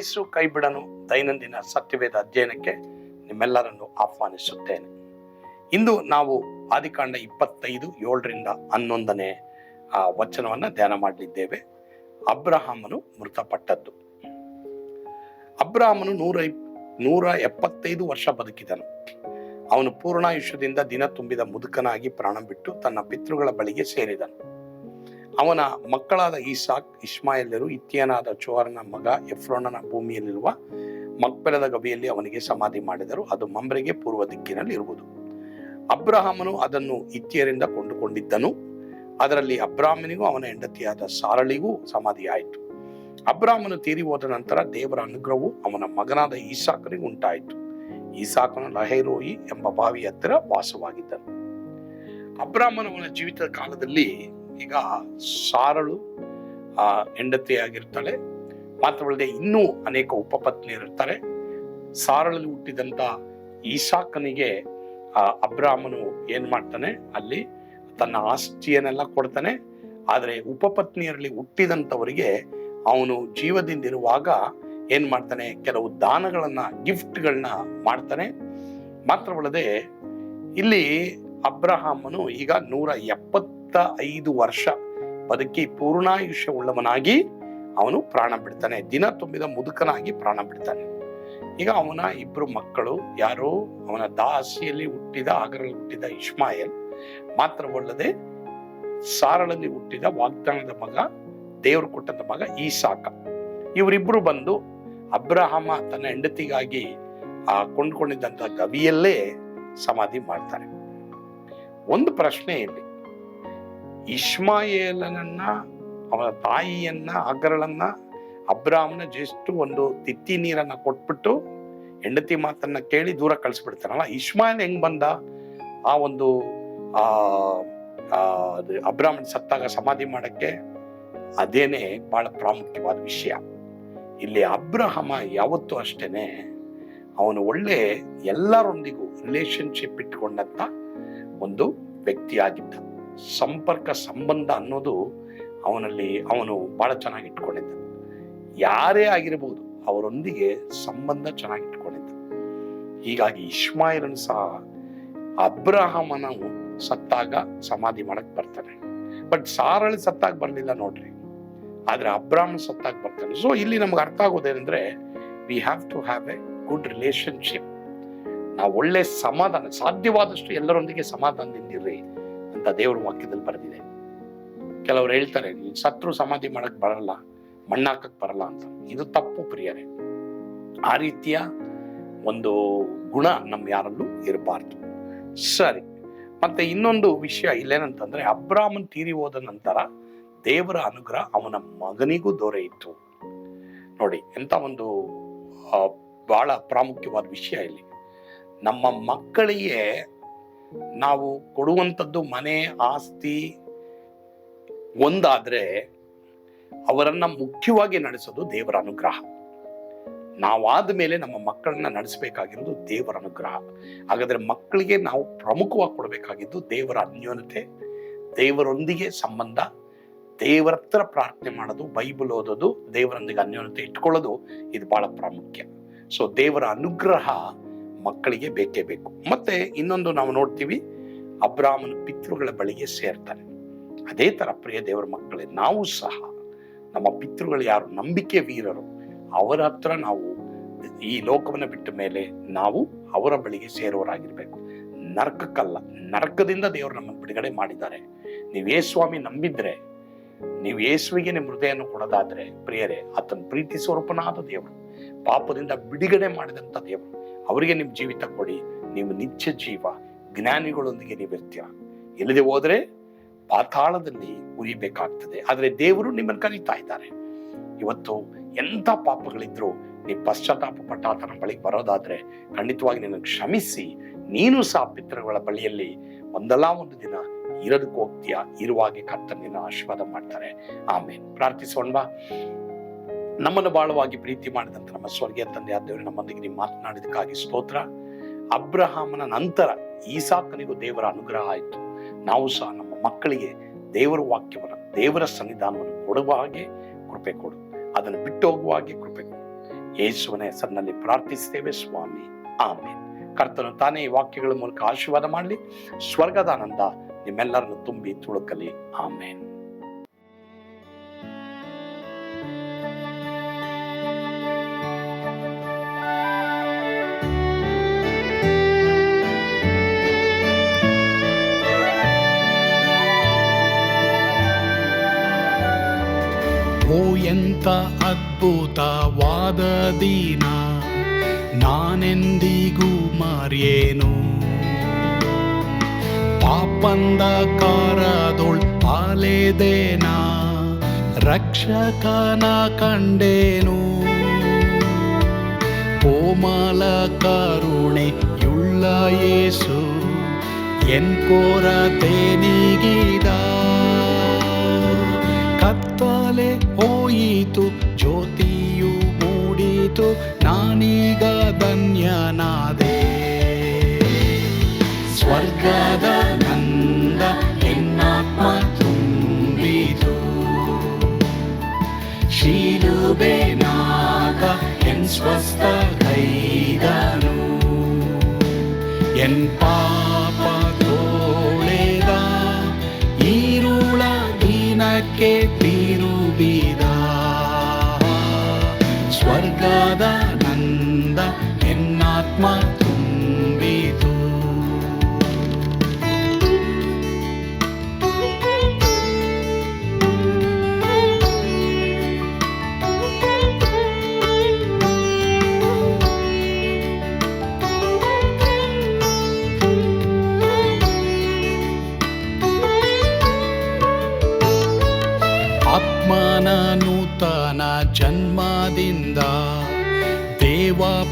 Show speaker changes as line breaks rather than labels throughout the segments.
ಯೇಸು ಕೈಬಿಡನು ದೈನಂದಿನ ಸತ್ಯವೇದ ಅಧ್ಯಯನಕ್ಕೆ ನಿಮ್ಮೆಲ್ಲರನ್ನು ಆಹ್ವಾನಿಸುತ್ತೇನೆ. ಇಂದು ನಾವು ಆದಿಕಾಂಡ ಇಪ್ಪತ್ತೈದು ಏಳರಿಂದ ಹನ್ನೊಂದನೇ, ಆ, ವಚನವನ್ನ ಧ್ಯಾನ ಮಾಡಲಿದ್ದೇವೆ. ಅಬ್ರಹಾಮನು ಮೃತಪಟ್ಟದ್ದು. ಅಬ್ರಹಾಮನು ನೂರ ನೂರ ಎಪ್ಪತ್ತೈದು ವರ್ಷ ಬದುಕಿದನು. ಅವನು ಪೂರ್ಣಾಯುಷ್ಯದಿಂದ ದಿನ ತುಂಬಿದ ಮುದುಕನಾಗಿ ಪ್ರಾಣ ಬಿಟ್ಟು ತನ್ನ ಪಿತೃಗಳ ಬಳಿಗೆ ಸೇರಿದನು. ಅವನ ಮಕ್ಕಳಾದ ಈಸಾಕ್ ಇಸ್ಮಾಯಿಲರು ಇತ್ಯನಾದ ಚೋಹರನ ಮಗ ಎಫ್ರೋನನ ಭೂಮಿಯಲ್ಲಿರುವ ಮಕ್ಬೆಲದ ಗವಿಯಲ್ಲಿ ಅವನಿಗೆ ಸಮಾಧಿ ಮಾಡಿದರು. ಅದು ಮಂಬ್ರೆಗೆ ಪೂರ್ವ ದಿಕ್ಕಿನಲ್ಲಿ ಇರುವುದು. ಅಬ್ರಹಾಮನು ಅದನ್ನು ಇತ್ಯರಿಂದ ಕೊಂಡುಕೊಂಡಿದ್ದನು. ಅದರಲ್ಲಿ ಅಬ್ರಾಹ್ಮನಿಗೂ ಅವನ ಹೆಂಡತಿಯಾದ ಸಾರಳಿಗೂ ಸಮಾಧಿಯಾಯಿತು ಅಬ್ರಾಹ್ಮನು ತೀರಿ ಹೋದ ನಂತರ ದೇವರ ಅನುಗ್ರಹವು ಅವನ ಮಗನಾದ ಈಸಾಕನಿಗೆ ಉಂಟಾಯಿತು. ಈಸಾಕನು ಲಹೈರೋಯಿ ಎಂಬ ಬಾವಿ ಹತ್ತಿರ ವಾಸವಾಗಿದ್ದನು. ಅಬ್ರಾಹ್ಮನ ಜೀವಿತ ಕಾಲದಲ್ಲಿ ಈಗ ಸಾರಳು, ಆ ಹೆಂಡತಿಯಾಗಿರ್ತಾಳೆ ಮಾತ್ರವಲ್ಲದೆ ಇನ್ನೂ ಅನೇಕ ಉಪಪತ್ನಿಯರಿರ್ತಾರೆ. ಸಾರಳಲ್ಲಿ ಹುಟ್ಟಿದಂತ ಈಶಾಕನಿಗೆ, ಆ, ಅಬ್ರಾಹ್ಮನು ಏನ್ ಮಾಡ್ತಾನೆ? ಅಲ್ಲಿ ತನ್ನ ಆಸ್ತಿಯನ್ನೆಲ್ಲ ಕೊಡ್ತಾನೆ. ಆದರೆ ಉಪಪತ್ನಿಯರಲ್ಲಿ ಹುಟ್ಟಿದಂಥವರಿಗೆ ಅವನು ಜೀವದಿಂದಿರುವಾಗ ಏನ್ ಮಾಡ್ತಾನೆ? ಕೆಲವು ದಾನಗಳನ್ನ ಗಿಫ್ಟ್ಗಳನ್ನ ಮಾಡ್ತಾನೆ. ಮಾತ್ರವಲ್ಲದೆ ಇಲ್ಲಿ ಅಬ್ರಹಾಮನು ಈಗ ನೂರ ಎಪ್ಪತ್ತ ಐದು ವರ್ಷ ಬದುಕಿ ಪೂರ್ಣಾಯುಷ್ಯ ಉಳ್ಳವನಾಗಿ ಅವನು ಪ್ರಾಣ ಬಿಡ್ತಾನೆ. ದಿನ ತುಂಬಿದ ಮುದುಕನಾಗಿ ಪ್ರಾಣ ಬಿಡ್ತಾನೆ. ಈಗ ಅವನ ಇಬ್ರು ಮಕ್ಕಳು ಯಾರೋ ಅವನ ದಾಸಿಯಲ್ಲಿ ಹುಟ್ಟಿದ ಆಗರಲ್ಲಿ ಹುಟ್ಟಿದ ಇಸ್ಮಾಯಲ್ ಮಾತ್ರವಲ್ಲದೆ ಸಾರಳಲ್ಲಿ ಹುಟ್ಟಿದ ವಾಗ್ದಾನದ ಮಗ, ದೇವರು ಕೊಟ್ಟಂತ ಮಗ ಈಸಾಕ. ಇವರಿಬ್ರು ಬಂದು ಅಬ್ರಹಾಮ ತನ್ನ ಹೆಂಡತಿಗಾಗಿ, ಆ, ಕೊಂಡ್ಕೊಂಡಿದ್ದಂತ ಗವಿಯಲ್ಲೇ ಸಮಾಧಿ ಮಾಡ್ತಾರೆ. ಒಂದು ಪ್ರಶ್ನೆ ಇಲ್ಲಿ ಇಷ್ಮಾಯೇಲನನ್ನ, ಅವನ ತಾಯಿಯನ್ನ, ಅಗರಳನ್ನ, ಅಬ್ರಾಹ್ಮನ ಜಸ್ಟ್ ಒಂದು ತಿತ್ತಿ ನೀರನ್ನ ಕೊಟ್ಬಿಟ್ಟು ಹೆಂಡತಿ ಮಾತನ್ನ ಕೇಳಿ ದೂರ ಕಳಿಸ್ಬಿಡ್ತಾನಲ್ಲ ಇಷ್ಮಾಯಲ್ ಹೆಂಗ್ ಬಂದ? ಆ ಒಂದು, ಆ ಅಬ್ರಾಹ್ಮನ್ ಸತ್ತಾಗ ಸಮಾಧಿ ಮಾಡಕ್ಕೆ ಅದೇನೆ ಬಹಳ ಪ್ರಾಮುಖ್ಯವಾದ ವಿಷಯ. ಇಲ್ಲಿ ಅಬ್ರಹಮ ಯಾವತ್ತೂ ಅಷ್ಟೇನೆ, ಅವನು ಒಳ್ಳೆ ಎಲ್ಲರೊಂದಿಗೂ ರಿಲೇಶನ್ಶಿಪ್ ಇಟ್ಕೊಂಡಂತ ಒಂದು ವ್ಯಕ್ತಿಯಾಗಿದ್ದ. ಸಂಪರ್ಕ ಸಂಬಂಧ ಅನ್ನೋದು ಅವನಲ್ಲಿ, ಅವನು ಬಹಳ ಚೆನ್ನಾಗಿ ಇಟ್ಕೊಂಡಿದ್ದ ಯಾರೇ ಆಗಿರಬಹುದು ಅವರೊಂದಿಗೆ ಸಂಬಂಧ ಚೆನ್ನಾಗಿ ಇಟ್ಕೊಂಡಿದ್ದ ಹೀಗಾಗಿ ಇಶ್ಮಾಯಿರನ್ ಸಹ ಅಬ್ರಹಮನ ಸತ್ತಾಗ ಸಮಾಧಿ ಮಾಡಕ್ ಬರ್ತಾನೆ. ಬಟ್ ಸಾರಳಿ ಸತ್ತಾಗ ಬರಲಿಲ್ಲ ನೋಡ್ರಿ. ಆದ್ರೆ ಅಬ್ರಾಹ್ಮ ಸತ್ತಾಗ ಬರ್ತಾನೆ. ಸೊ ಇಲ್ಲಿ ನಮ್ಗೆ ಅರ್ಥ ಆಗೋದೇನೆಂದ್ರೆ we have to have a good relationship ನಾವು ಒಳ್ಳೆ ಸಮಾಧಾನ, ಸಾಧ್ಯವಾದಷ್ಟು ಎಲ್ಲರೊಂದಿಗೆ ಸಮಾಧಾನದಿಂದಿರ್ರಿ ಅಂತ ದೇವ್ರ ವಾಕ್ಯದಲ್ಲಿ ಬರೆದಿದೆ. ಕೆಲವರು ಹೇಳ್ತಾರೆ, ನೀನ್ ಸತ್ರು ಸಮಾಧಿ ಮಾಡಕ್ ಬರಲ್ಲ ಮಣ್ಣಾಕಕ್ ಬರಲ್ಲ ಅಂತ. ಇದು ತಪ್ಪು ಪ್ರಿಯರೇ. ಆ ರೀತಿಯ ಒಂದು ಗುಣ ನಮ್ ಯಾರಲ್ಲೂ ಇರಬಾರ್ದು. ಸರಿ, ಮತ್ತೆ ಇನ್ನೊಂದು ವಿಷಯ ಇಲ್ಲೇನಂತಂದ್ರೆ ಅಬ್ರಾಹ್ಮನ್ ತೀರಿ ಹೋದ ನಂತರ ದೇವರ ಅನುಗ್ರಹ ಅವನ ಮಗನಿಗೂ ದೊರೆಯಿತು. ನೋಡಿ, ಎಂತ ಒಂದು ಬಹಳ ಪ್ರಾಮುಖ್ಯವಾದ ವಿಷಯ ಇಲ್ಲಿ. ನಮ್ಮ ಮಕ್ಕಳಿಗೆ ನಾವು ಕೊಡುವಂಥದ್ದು ಮನೆ, ಆಸ್ತಿ ಒಂದಾದ್ರೆ ಅವರನ್ನು ಮುಖ್ಯವಾಗಿ ನಡೆಸೋದು ದೇವರ ಅನುಗ್ರಹ. ನಾವಾದ ಮೇಲೆ ನಮ್ಮ ಮಕ್ಕಳನ್ನ ನಡೆಸಬೇಕಾಗಿರೋದು ದೇವರ ಅನುಗ್ರಹ. ಹಾಗಾದ್ರೆ ಮಕ್ಕಳಿಗೆ ನಾವು ಪ್ರಮುಖವಾಗಿ ಕೊಡಬೇಕಾಗಿದ್ದು ದೇವರ ಅನ್ಯೋನ್ಯತೆ, ದೇವರೊಂದಿಗೆ ಸಂಬಂಧ, ದೇವರ ಪ್ರಾರ್ಥನೆ ಮಾಡೋದು, ಬೈಬಲ್ ಓದೋದು, ದೇವರೊಂದಿಗೆ ಅನ್ಯೋನ್ಯತೆ ಇಟ್ಕೊಳ್ಳೋದು ಇದು ಬಹಳ ಪ್ರಾಮುಖ್ಯ. ಸೊ ದೇವರ ಅನುಗ್ರಹ ಮಕ್ಕಳಿಗೆ ಬೇಕೇ ಬೇಕು. ಮತ್ತೆ ಇನ್ನೊಂದು ನಾವು ನೋಡ್ತೀವಿ, ಅಬ್ರಾಹ್ಮನ ಪಿತೃಗಳ ಬಳಿಗೆ ಸೇರ್ತಾನೆ. ಅದೇ ತರ ಪ್ರಿಯ ದೇವರ ಮಕ್ಕಳೇ, ನಾವು ಸಹ ನಮ್ಮ ಪಿತೃಗಳು ಯಾರು? ನಂಬಿಕೆ ವೀರರು. ಅವರ ಹತ್ರ ನಾವು ಈ ಲೋಕವನ್ನು ಬಿಟ್ಟ ಮೇಲೆ ನಾವು ಅವರ ಬಳಿಗೆ ಸೇರೋರಾಗಿರ್ಬೇಕು. ನರಕಕ್ಕಲ್ಲ, ನರಕದಿಂದ ದೇವರು ನಮ್ಮನ್ನು ಬಿಡುಗಡೆ ಮಾಡಿದ್ದಾರೆ. ನೀವು ಯೇಸ್ವಾಮಿ ನಂಬಿದ್ರೆ, ನೀವು ಯೇಸುವಿಗೆ ನಿಮ್ಮ ಹೃದಯವನ್ನು ಕೊಡೋದಾದ್ರೆ, ಪ್ರಿಯರೇ, ಆತನ ಪ್ರೀತಿ ಸ್ವರೂಪನಾದ ದೇವರು, ಪಾಪದಿಂದ ಬಿಡುಗಡೆ ಮಾಡಿದಂಥ ದೇವರು ಅವರಿಗೆ ನಿಮ್ಮ ಜೀವಿತ ಕೊಡಿ, ನೀವು ನಿತ್ಯ ಜೀವ, ಜ್ಞಾನಿಗಳೊಂದಿಗೆ ನೀವು ಇರ್ತೀರ. ಇಲ್ಲದೆ ಹೋದ್ರೆ
ಪಾತಾಳದಲ್ಲಿ ಉರಿಬೇಕಾಗ್ತದೆ. ಆದರೆ ದೇವರು ನಿಮ್ಮನ್ನು ಕರೀತಾ ಇದ್ದಾರೆ. ಇವತ್ತು ಎಂಥ ಪಾಪಗಳಿದ್ರು ನೀ ಪಶ್ಚಾತ್ತಾಪ ಪಟ್ಟ ಆತನ ಬಳಿಗೆ ಬರೋದಾದ್ರೆ ಖಂಡಿತವಾಗಿ ನಿನ್ನನ್ನು ಕ್ಷಮಿಸಿ. ನೀನು ಸಹ ಪಿತೃಗಳ ಬಳಿಯಲ್ಲಿ ಒಂದಲ್ಲ ಒಂದು ದಿನ ಇರೋದಕ್ಕೆ ಹೋಗ್ತೀಯ ಇರುವಾಗೆ ಕರ್ತನ ನಿನ್ನ ಆಶೀರ್ವಾದ ಮಾಡ್ತಾರೆ. ಆಮೇಲೆ ಪ್ರಾರ್ಥಿಸೋಣವಾ? ನಮ್ಮನ್ನು ಬಾಳವಾಗಿ ಪ್ರೀತಿ ಮಾಡಿದಂತ ನಮ್ಮ ಸ್ವರ್ಗೀಯ ತಂದೆ ದೇವರು, ನಮ್ಮೊಂದಿಗೆ ನೀವು ಮಾತನಾಡಿದಕ್ಕಾಗಿ ಸ್ತೋತ್ರ. ಅಬ್ರಹಾಮನ ನಂತರ ಈಸಾಕನಿಗೂ ದೇವರ ಅನುಗ್ರಹ ಆಯಿತು. ನಾವು ಸಹ ನಮ್ಮ ಮಕ್ಕಳಿಗೆ ದೇವರ ವಾಕ್ಯವನ್ನು, ದೇವರ ಸನ್ನಿಧಾನವನ್ನು ಕೊಡುವ ಹಾಗೆ ಕೃಪೆ ಕೊಡು. ಅದನ್ನು ಬಿಟ್ಟು ಹೋಗುವ ಹಾಗೆ ಕೃಪೆ ಕೊಡು. ಯೇಸುವನ ಹೆಸರಿನಲ್ಲಿ ಪ್ರಾರ್ಥಿಸ್ತೇವೆ ಸ್ವಾಮಿ. ಆಮೇಲೆ ಕರ್ತನು ತಾನೇ ಈ ವಾಕ್ಯಗಳ ಮೂಲಕ ಆಶೀರ್ವಾದ ಮಾಡಲಿ. ಸ್ವರ್ಗದ ಆನಂದ ನಿಮ್ಮೆಲ್ಲರನ್ನು ತುಂಬಿ ತುಳುಕಲಿ. ಆಮೇನ್.
ಓ ಎಂತ ಅದ್ಭುತವಾದ ದಿನ ನಾನೆಂದಿಗೂ ಮರೆಯೇನು ಪಾಪಂದ ಕಾರದೊಳ್ ಅಲೆದೇನ ರಕ್ಷಕನ ಕಂಡೇನು ಕೋಮಲ ಕರುಣೆಯುಳ್ಳ ಯೇಸು ಎನ್ ಕೊರತೆ ನೀಗಿದ ಕತ್ತಲೆ ಹೋಯಿತು ಜ್ಯೋತಿಯು ಮೂಡಿತು, ನಾನೀಗ ಧನ್ಯನಾದೆ. ಸ್ವರ್ಗದ ನಂದ ಎನ್ನಾತ್ಮ ತುಂಬಿತು. ಶಿಲುಬೆನಾಗ ಎನ್ ಸ್ವಸ್ಥ ಕೈದನು ಎನ್ ಪಾಪ ತೋಳೆದ, ಈರುಳ ದಿನಕ್ಕೆ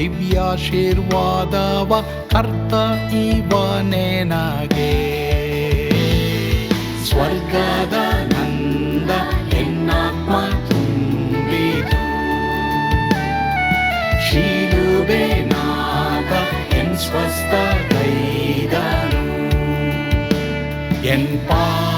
ದಿವ್ಯಾಶೀರ್ವಾದವ ಕರ್ತ ಇವನೇ ನಗೆ. ಸ್ವರ್ಗದ ನಂದ ಎನ್ನಾತ್ಮ ತುಂಬಿತು. ನಾಗ ಎನ್ ಸ್ವಸ್ಥ ಕೈದನು. ಎನ್ ಪಾ